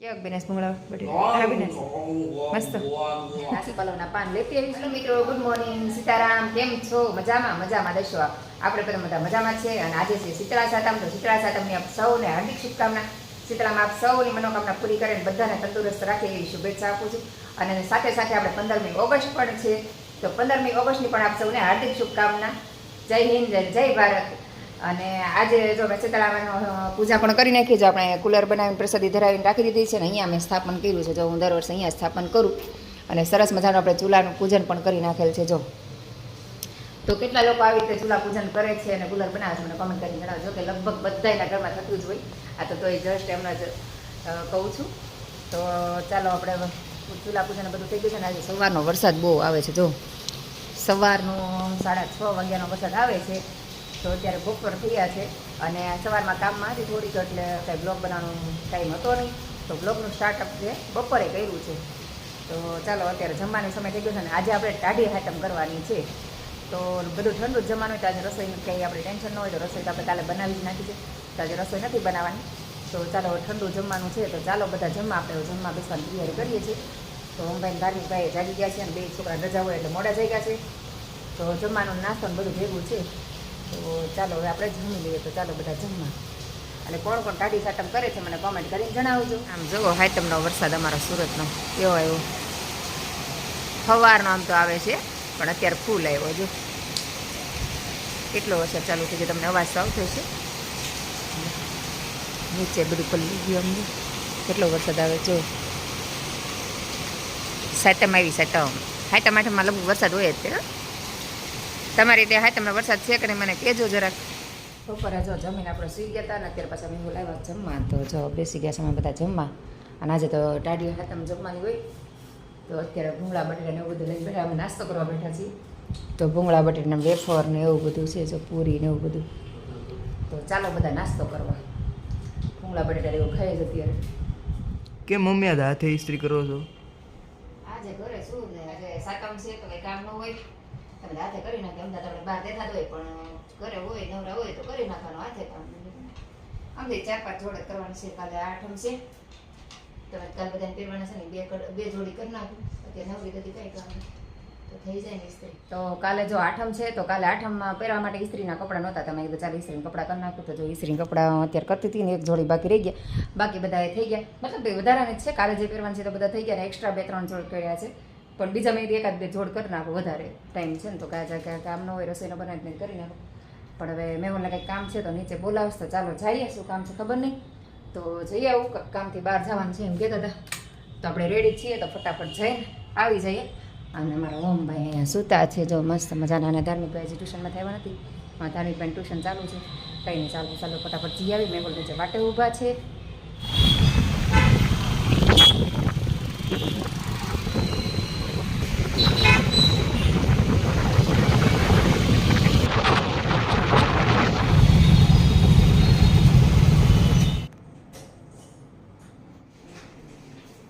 કેવાક બિનેશ ભૂંગળા બટેટા મસ્ત. નાસી પલવના પાન. લેતી આવી હેલો મિત્રો. Good morning Sitaram. કેમ છો? મજામાં? મજામાં. દશો આપણે બધા બધા મજામાં છે અને આજે છે શીતળા સાતમ. તો શીતળા સાતમની આપ સૌને હાર્દિક શુભકામના. શીતળામાં આપ સૌની મનોકામના પૂરી કરીને બધાને તંદુરસ્ત રાખે એવી શુભેચ્છા આપું છું. અને સાથે સાથે આપણે પંદરમી ઓગસ્ટ પણ છે. તો પંદરમી ઓગસ્ટની પણ આપ સૌને હાર્દિક શુભકામના. જય હિન્દ જય ભારત. અને આજે જો મેં શીતળામાનો પૂજા પણ કરી નાખી જો આપણે કુલર બનાવીને પ્રસાદી ધરાવીને રાખી દીધી છે ને, અહીંયા મેં સ્થાપન કર્યું છે. જો હું દર વર્ષે અહીંયા સ્થાપન કરું અને સરસ મજાનું આપણે ચૂલાનું પૂજન પણ કરી નાખેલ છે, જો. તો કેટલા લોકો આવી રીતે ચૂલા પૂજન કરે છે અને કુલર બનાવે છે મને કમેન્ટ કરીને જણાવજો, કે લગભગ બધાના ઘરમાં થતું જ હોય. આ તો તોય જસ્ટ એમને જ કહું છું. તો ચાલો આપણે ચૂલા પૂજન બધું થઈ ગયું છે ને, આજે સવારનો વરસાદ બહુ આવે છે, જો. સવારનો સાડા છ વાગ્યાનો વરસાદ આવે છે. તો અત્યારે બપોર થયા છે અને સવારમાં કામમાં હતી થોડીક, એટલે કાંઈ બ્લોગ બનાવવાનો ટાઈમ હતો નહીં. તો બ્લોગનું સ્ટાર્ટઅપ છે બપોરે કર્યું છે. તો ચાલો, અત્યારે જમવાનો સમય થઈ ગયો છે ને આજે આપણે ટાઢી હાટમ કરવાની છે. તો બધું ઠંડુ જમવાનું હોય તો આજે રસોઈનું કંઈ આપણે ટેન્શન ન હોય. તો રસોઈ તો આપણે કાલે બનાવી જ નાખી છે. તો આજે રસોઈ નથી બનાવવાની. તો ચાલો ઠંડુ જમવાનું છે. તો ચાલો, બધા જમવા આપણે જમવા બેસવાની તૈયારી કરીએ છીએ. તો ઓમભાઈ ધાર્મિકભાઈ જાગી ગયા છે અને બે છોકરા રજા હોય એટલે મોડા જઈ ગયા છે. તો જમવાનું નાસ્તો બધું ભેગું છે. તો ચાલો હવે આપણે જમી લઈએ તો ચાલો બધા જમવા. અને કોણ કોણ ટાઢી સાટમ કરે છે મને કોમેન્ટ કરીને જણાવજો. આમ જુઓ હાઈટમનો વરસાદ અમારા સુરતનો. કેવો આવ્યો. ફવારનો આમ તો આવે છે, પણ અત્યારે ફૂલ આવ્યો જો કેટલો વરસાદ ચાલુ થઈ ગયો તમને અવાજ સાવ થશે નીચે બધું પલ્લી ગયું અમને. કેટલો વરસાદ આવે જો સાટમ આવી સાટમ હાઇટમ આઠમમાં લગભગ વરસાદ હોય જ તે. તમારી ત્યાં હાટમનો વરસાદ છે કે નહીં મને કહેજો જરાક. બપોરે જો જમીન આપણે સુઈ ગયા હતા ને અત્યારે પાછા મેં બોલાવ્યા જમવા. તો જો બેસી ગયા છે અમે બધા જમવા. અને આજે તો ટાઢી હાટમ જમવાની હોય. તો અત્યારે ભૂંગળા બટેટા ને એવું બધું લઈને બેઠા. અમે નાસ્તો કરવા બેઠા છીએ. તો ભૂંગળા બટેટા વેફર ને એવું બધું છે જો પૂરી ને એવું બધું. તો ચાલો બધા નાસ્તો કરવા. ભૂંગળા બટેટા એવું ખાઈ જ અત્યારે. કેમ મમ્મી હાથે ઇસ્ત્રી કરો છો? આજે ઘરે શું આજે સાતમ છે તો કઈ કામ ન હોય. તમે હાથે કરી નાખે, અમદાવાદ આપણે બહાર દેખા હોય, પણ ઘરે હોય, નવરા હોય તો કરી નાખવાનું હાથે કામ. આમ ચાર, પાંચ જોડે કરવાની છે, કાલે આઠમ છે. તમે કાલ બધાને પહેરવાના છે ને, બે બે જોડી કરી નાખું. અત્યારે નવરી બધી કઈ કામ તો થઈ જાય ને તો કાલે જો આઠમ છે, તો કાલે આઠમમાં પહેરવા માટે ઇસ્ત્રીના કપડાં નહોતા તમે કીધું ચાલ ઇસ્ત્રીના કપડાં કરી નાખું. તો જો ઇસ્ત્રીના કપડાં અત્યારે કરતી હતી ને, એક જોડી બાકી રહી ગયા. બાકી બધા એ થઈ ગયા. મતલબ વધારાને છે, કાલે જે પહેરવાનું છે, તો બધા થઈ ગયા ને એક્સ્ટ્રા બે, ત્રણ જોડ કર્યા છે. પણ બીજા મેં એકાદ બે જોડ કરી નાખો વધારે ટાઈમ છે ને તો કાંઈ કાંઈ કામ ન હોય, રસોઈનો બનાવીને કરી નાખો. પણ હવે મેહુલને કંઈક કામ છે તો નીચે બોલાવશ તો ચાલો જઈએ. શું કામ છે ખબર નહીં. તો જઈએ આવું કામથી બહાર જવાનું છે એમ કહેતા હતા. તો આપણે રેડી છીએ તો ફટાફટ જઈને આવી જઈએ. અને મારા ઓમભાઈ અહીંયા સૂતા છે. જો મસ્ત મજાના અને ધાર્મિકભાઈ હજી ટ્યુશનમાં થયા નથી. મારા ધાર્મિકભાઈ ટ્યુશન ચાલુ છે. કંઈ નહીં, ચાલો ચાલો, ફટાફટ જઈ આવી મેં નીચે વાટે ઊભા છે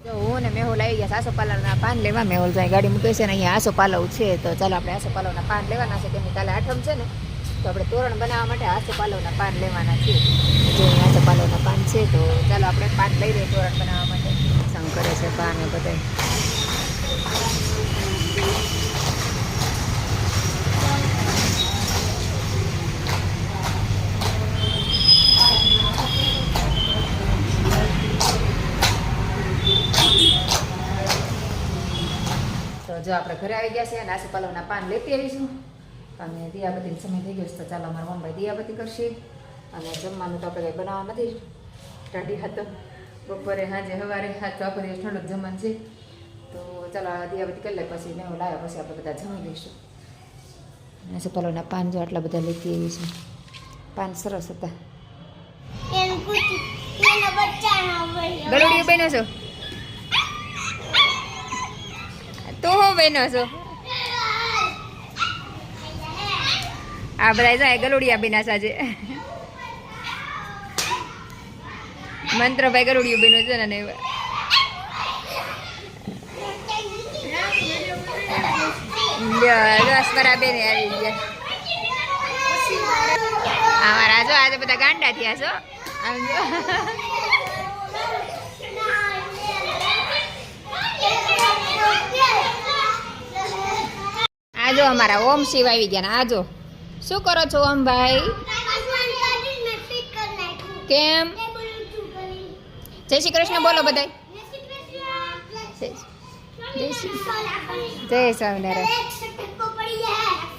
જો હું ને મેહુલ આવી ગયા આસો પાલવના પાન લેવા. ઓલ જાય ગાડી મૂકે છે ને અહીંયા આસો છે. તો ચાલો આપણે આસો પાન લેવાના છે. કેમકે કાલે આઠમ છે ને. તો આપણે તોરણ બનાવવા માટે આસો પાલવના પાન લેવાના છે. જો અહીં પાલવના પાન છે, તો ચાલો આપણે પાન લઈ લઈએ તોરણ બનાવવા માટે. સંગ કરે છે પાન બધા જો આપણે ઘરે આવી ગયા છે અને આસુપાલવના પાન લેતી આવીશું. અને દિયાબત્તીનો સમય થઈ ગયો છે તો ચાલો અમારા મમ્મી દિયાબતી કરશે. અને જમવાનું તો આપણે બનાવવા નથી. ટાઢી હાથ બપોરે સાંજે સવારે હાથ તો આપણે દિવસ જમવાનું છે. તો ચાલો આ દિયાબત્તી કરી લે પછી મેં લાવ્યા પછી આપણે બધા જમી લઈશું. પાલવના પાન જો આટલા બધા લેતી આવી છે. પાન સરસ હતા. ગળુડિયું છો? તું હું બહેનો છો? આ બધા જાય ગલુડિયા બેના સાજે. મંત્રભાઈ ગલુડિયું બેનો છે ને બરાબર આવી ગયા. અમારા જો આજે બધા ગાંડા થયા છો. આમ જો અમારા ઓમ શિવ આવી ગયા ને આજો શું કરો છો ઓમ ભાઈ મેં. કેમ. જય શ્રી કૃષ્ણ બોલો બધાય જય સ્વામિનારાયણ.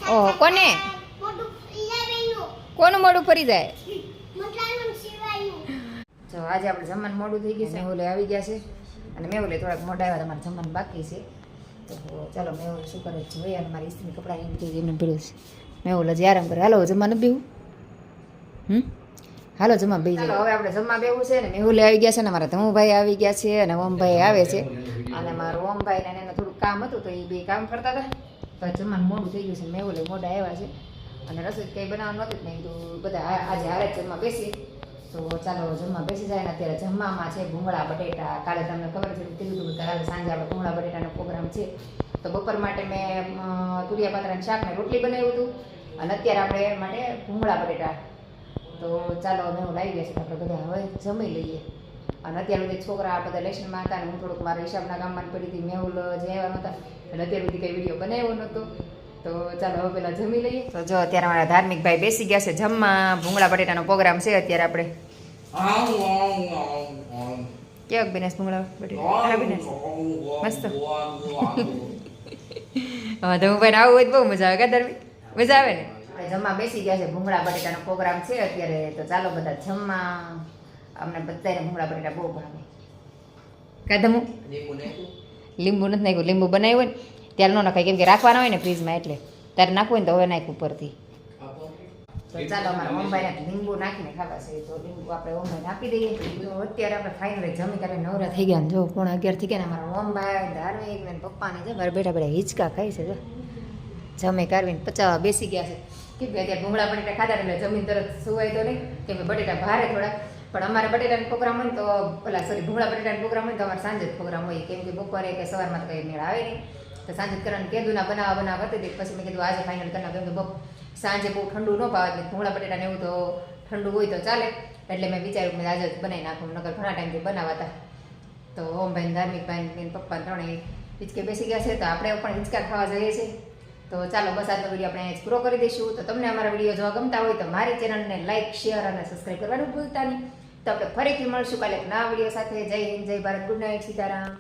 ઓહો, કોને? કોનું મોડું ફરી જાય જો આજે આપણે જમવાનું મોડું થઈ ગયું છે મેહુલે આવી ગયા છે અને મેહુલે થોડાક મોટા આવ્યા તમારે જમવાનું બાકી છે તો ચાલો મેહુલ શું કરે જોઈએ અને મારી સ્ત્રી કપડાં એમ કે એમને ભીડું છે. મેહુલ હજી આરામ કરે હાલો જમવાનું બેવું હમ? હાલો જમવા બે હવે આપણે જમવા બેવું છે ને મેહુલે આવી ગયા છે ને મારા ધમુભાઈ આવી ગયા છે અને ઓમભાઈ આવે છે. અને મારું ઓમભાઈ ને એને થોડું કામ હતું તો એ બે કામ કરતા હતા. તો જમવાનું મોડું થઈ ગયું છે મેહુલે મોઢા આવ્યા છે. અને રસોઈ કંઈ બનાવવાનું નહોતું જ નહીં તો બધા આજે હારે જ જમવા બેસી તો ચાલો જમવા બેસી જાય ને અત્યારે જમવામાં છે ભૂંગળા, બટેટા. કાલે તમને ખબર છે હતું કે કાલે સાંજે આપણે ભૂંગળા, બટેટાનો પ્રોગ્રામ છે. તો બપોર માટે મેં તુરિયા પાત્રાનું શાક ને રોટલી બનાવ્યું હતું. અને અત્યારે આપણે માટે ભૂંગળા, બટેટા. તો ચાલો અમે હું લાવી ગયા છે આપણે બધા હવે જમી લઈએ. અને અત્યાર સુધી છોકરા આ બધા લેશનમાં હતા અને હું થોડુંક મારા હિસાબના કામમાં પડી હતી. મેહુલ જે આવ્યા નહોતા, એટલે અત્યાર સુધી કંઈ વીડિયો બનાવ્યો નહોતો. તો ચાલો હવે પેલા જમી લઈએ. તો જો અત્યારે અમારા ધાર્મિક ભાઈ બેસી ગયા છે જમવા. ભૂંગળા બટેટાનો પ્રોગ્રામ છે અત્યારે આપણે. કેવાક બિનેશ ભૂંગળા બટેટા? બિનેશ મસ્ત. હા તો હું ભાઈ આવું હોય તો બહુ મજા આવે કે ધાર્મિક મજા આવે ને? આપણે જમવા બેસી ગયા છે ભૂંગળા બટેટાનો પ્રોગ્રામ છે અત્યારે. તો ચાલો બધા જમવા. અમને બધાને ભૂંગળા બટેટા બહુ ભાવે કાધમું લીંબુ નથી નાખ્યું લીંબુ બનાવ્યું હોય ને ત્યારે ન નખાય. કેમ કે રાખવાના હોય ને ફ્રીજમાં એટલે. ત્યારે નાખવું હોય ને તો હવે નાખ ઉપરથી. તો ચાલો અમારા મમ્મીને લીંબુ નાખીને ખાવા છે. તો લીંબુ આપણે ઓમભાઈને આપી દઈએ. અત્યારે આપણે ફાઇનલી જમી કરીને નવરા થઈ ગયા જો, પોણા અગિયાર થઈ ગયા ને અમારા ઓમભાઈ પપ્પાને છે. મારે બેઠા હિંચકા ખાય છે જમી કાઢવીને પચાવવા બેસી ગયા છે. કે અત્યારે ભૂંગળા બટેટા ખાધા એટલે જમીન તરત સુવાય તો નહીં. કેમ બટેટા ભારે થોડા. પણ અમારે બટેટાનો પ્રોગ્રામ હોય તો પેલા સોરી ભૂંગળા બટેટાનો પ્રોગ્રામ હોય તો અમારે સાંજે જ પ્રોગ્રામ હોય. કેમ કે બપોરે કે સવારમાં તો કંઈ મેળ આવે નહીં. તો સાંજે કરવાનું કીધું ના બનાવવા બનાવવા કરતી હતી. પછી મેં કીધું આજે ફાઇનલ કરી નાખ્યું બપ સાંજે બહુ ઠંડુ ન પાવે એટલે ભૂંગળા બટેટાને એવું તો ઠંડુ હોય તો ચાલે. એટલે મેં વિચાર્યું મેં આજે જ બનાવી નાખું. નગર ઘણા ટાઈમથી બનાવાતા. તો ઓમભાઈ ધાર્મિક ભાઈ પપ્પા ત્રણેય હિંચકે બેસી ગયા છે. તો આપણે પણ હિંચકા ખાવા જઈએ છીએ. તો ચાલો બસ આજનો વીડિયો આપણે જ પૂરો કરી દઈશું. તો તમને અમારા વીડિયો જોવા ગમતા હોય તો મારી ચેનલને લાઇક શેર અને સબસ્ક્રાઈબ કરવાનું ભૂલતા નહીં. તો આપણે ફરીથી મળશું કાલે નવા વીડિયો સાથે. જય હિન્દ, જય ભારત. Good night Sitaram.